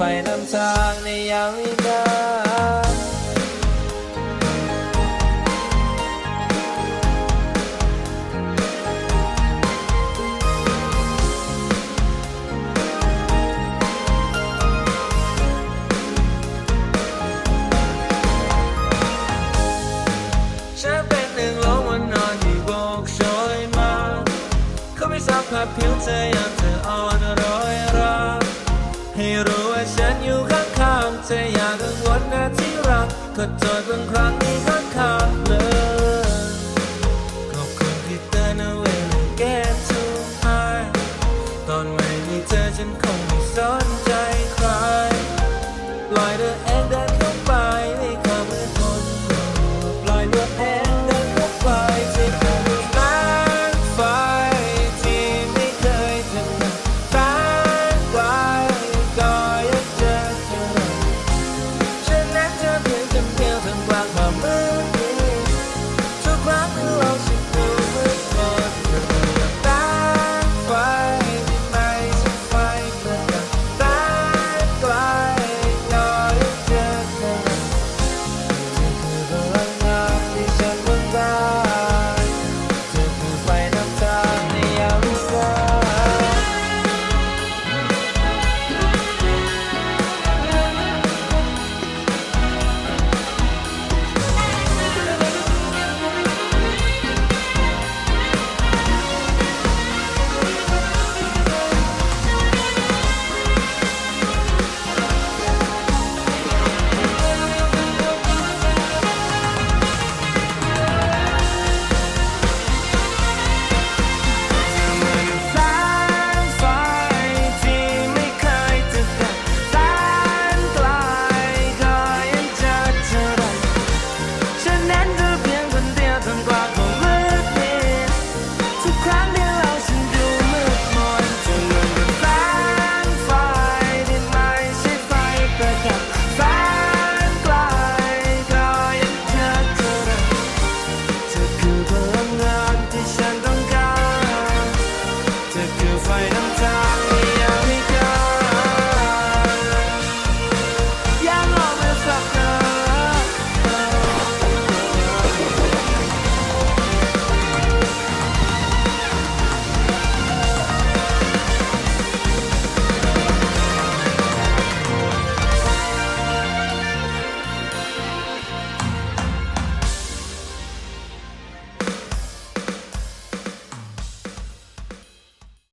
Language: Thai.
ไฟนำทางในยามวิการฉันเป็นหนึ่งลมวันนอนที่โบกโชยมาเขาไม่สัมผัสผิวเธอยามเธออ่อ นะที่รักก็เจอเพิ่งครั้งนี้ข้างๆเล